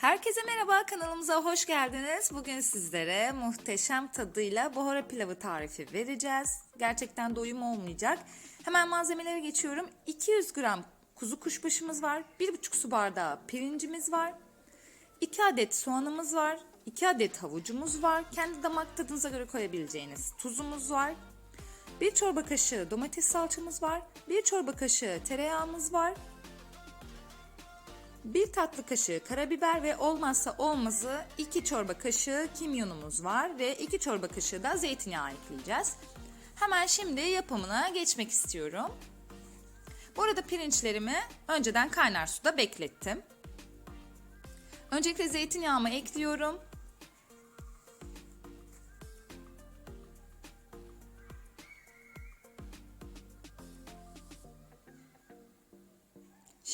Herkese merhaba kanalımıza hoş geldiniz. Bugün sizlere muhteşem tadıyla buhara pilavı tarifi vereceğiz. Gerçekten doyum olmayacak. Hemen malzemelere geçiyorum. 200 gram kuzu kuşbaşımız var. 1,5 su bardağı pirincimiz var. 2 adet soğanımız var. 2 adet havucumuz var. Kendi damak tadınıza göre koyabileceğiniz tuzumuz var. 1 çorba kaşığı domates salçamız var. 1 çorba kaşığı tereyağımız var. 1 tatlı kaşığı karabiber ve olmazsa olmazı 2 çorba kaşığı kimyonumuz var ve 2 çorba kaşığı da zeytinyağı ekleyeceğiz. Hemen şimdi yapımına geçmek istiyorum. Bu arada pirinçlerimi önceden kaynar suda beklettim. Öncelikle zeytinyağımı ekliyorum.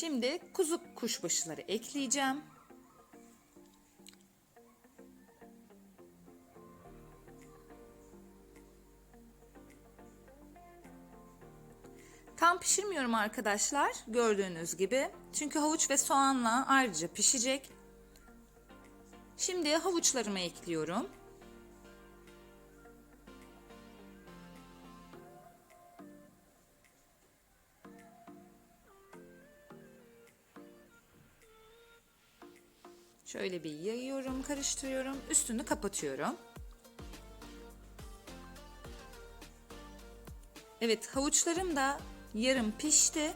Şimdi kuzu kuşbaşıları ekleyeceğim. Tam pişirmiyorum arkadaşlar gördüğünüz gibi. Çünkü havuç ve soğanla ayrıca pişecek. Şimdi havuçlarımı ekliyorum. Şöyle bir yayıyorum, karıştırıyorum. Üstünü kapatıyorum. Evet, havuçlarım da yarım pişti.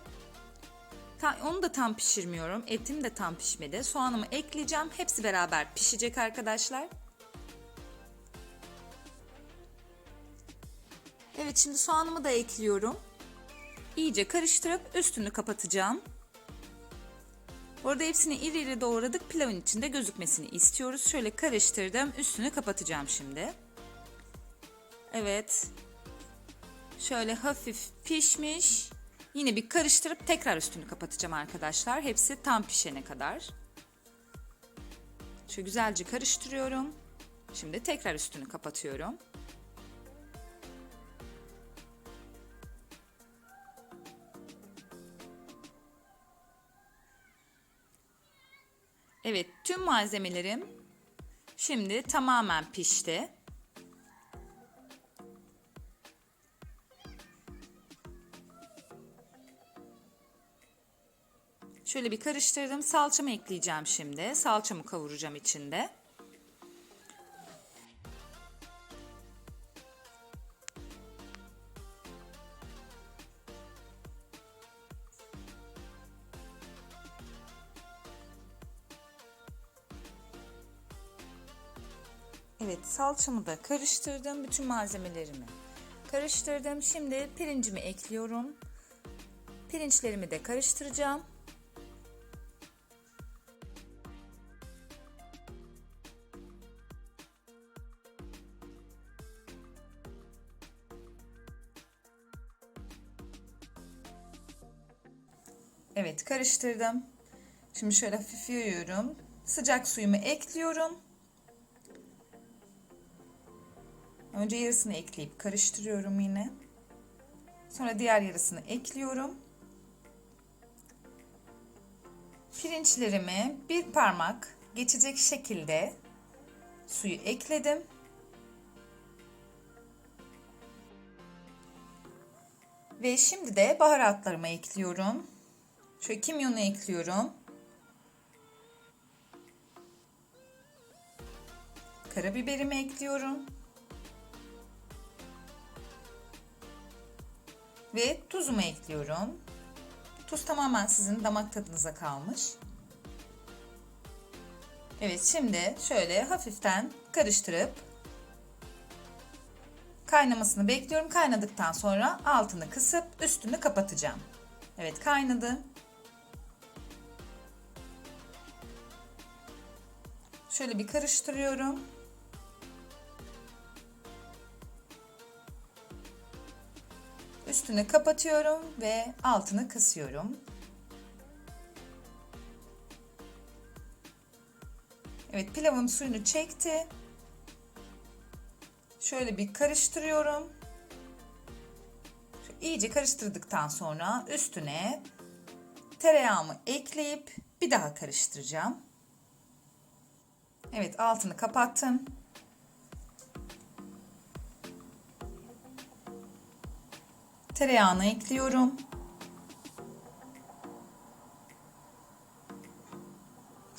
Onu da tam pişirmiyorum. Etim de tam pişmedi. Soğanımı ekleyeceğim. Hepsi beraber pişecek arkadaşlar. Evet, şimdi soğanımı da ekliyorum. İyice karıştırıp üstünü kapatacağım. Orada hepsini iri iri doğradık. Pilavın içinde gözükmesini istiyoruz. Şöyle karıştırdım. Üstünü kapatacağım şimdi. Evet. Şöyle hafif pişmiş. Yine bir karıştırıp tekrar üstünü kapatacağım arkadaşlar. Hepsi tam pişene kadar. Şöyle güzelce karıştırıyorum. Şimdi tekrar üstünü kapatıyorum. Evet, tüm malzemelerim şimdi tamamen pişti. Şöyle bir karıştırdım. Salçamı ekleyeceğim şimdi. Salçamı kavuracağım içinde. Evet salçamı da karıştırdım. Bütün malzemelerimi karıştırdım. Şimdi pirincimi ekliyorum. Pirinçlerimi de karıştıracağım. Evet karıştırdım. Şimdi şöyle hafif yayıyorum. Sıcak suyumu ekliyorum. Önce yarısını ekleyip karıştırıyorum yine. Sonra diğer yarısını ekliyorum. Pirinçlerimi bir parmak geçecek şekilde suyu ekledim. Ve şimdi de baharatlarımı ekliyorum. Şöyle kimyonu ekliyorum. Karabiberimi ekliyorum. Ve tuzumu ekliyorum. Tuz tamamen sizin damak tadınıza kalmış. Evet şimdi şöyle hafiften karıştırıp kaynamasını bekliyorum. Kaynadıktan sonra altını kısıp üstünü kapatacağım. Evet kaynadı. Şöyle bir karıştırıyorum. Üstünü kapatıyorum ve altını kısıyorum. Evet pilavım suyunu çekti. Şöyle bir karıştırıyorum. İyice karıştırdıktan sonra üstüne tereyağımı ekleyip bir daha karıştıracağım. Evet altını kapattım. Tereyağını ekliyorum.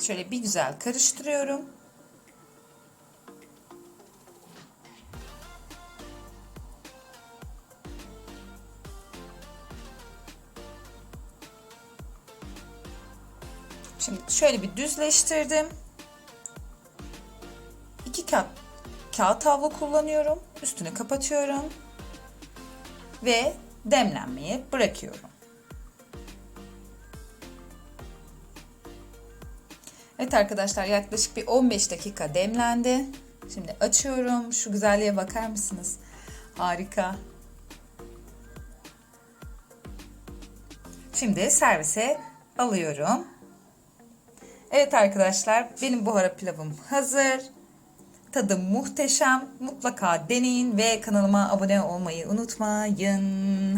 Şöyle bir güzel karıştırıyorum. Şimdi şöyle bir düzleştirdim. İki kağıt, kağıt havlu kullanıyorum. Üstünü kapatıyorum. Ve demlenmeye bırakıyorum. Evet arkadaşlar yaklaşık bir 15 dakika demlendi. Şimdi açıyorum. Şu güzelliğe bakar mısınız? Harika. Şimdi servise alıyorum. Evet arkadaşlar benim buhara pilavım hazır. Tadı muhteşem. Mutlaka deneyin ve kanalıma abone olmayı unutmayın.